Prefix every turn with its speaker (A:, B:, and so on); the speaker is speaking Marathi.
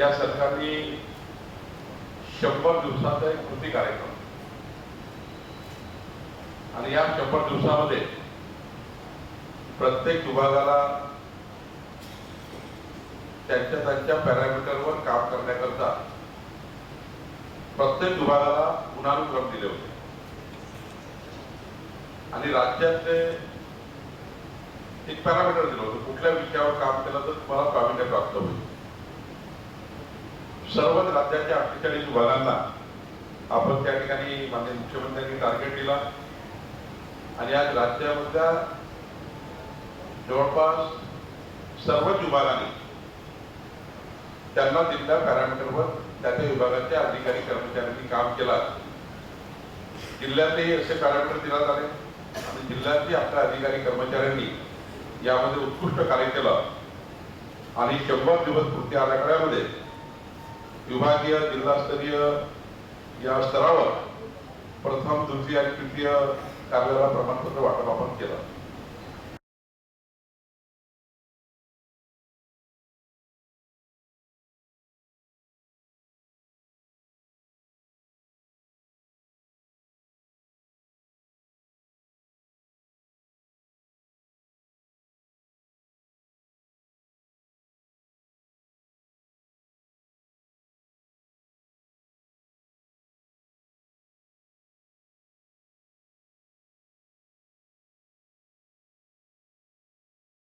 A: या सरकारने शंभर दिवसाचा एक कृती कार्यक्रम. आणि या शंभर दिवसामध्ये प्रत्येक विभागाला त्यांच्या त्यांच्या पॅरामीटरवर काम करण्याकरता प्रत्येक विभागाला गुणानुक्रम दिले होते. आणि राज्यातले एक पॅरामीटर दिलं होतं. कुठल्या विषयावर काम केलं तर तुम्हाला प्रावीण्य प्राप्त होईल. सर्वच राज्याच्या अठ्ठेचाळीस विभागांना आपण त्या ठिकाणी माननीय मुख्यमंत्र्यांनी टार्गेट दिला. आणि आज राज्यामधल्या जवळपास सर्वच विभागांनी त्यांना दिलेल्या पॅरामीटरवर त्या त्या विभागाच्या अधिकारी कर्मचाऱ्यांनी काम केला. जिल्ह्यातही असे पॅरामीटर दिला आले आणि जिल्ह्यातही आपल्या अधिकारी कर्मचाऱ्यांनी यामध्ये उत्कृष्ट कार्य केलं. आणि शंभर दिवस पूर्ती आराखड्यामध्ये विभागीय जिल्हास्तरीय या स्तरावर प्रथम द्वितीय आणि तृतीय कार्याला प्रमाणपत्र वाटप आपण केलं.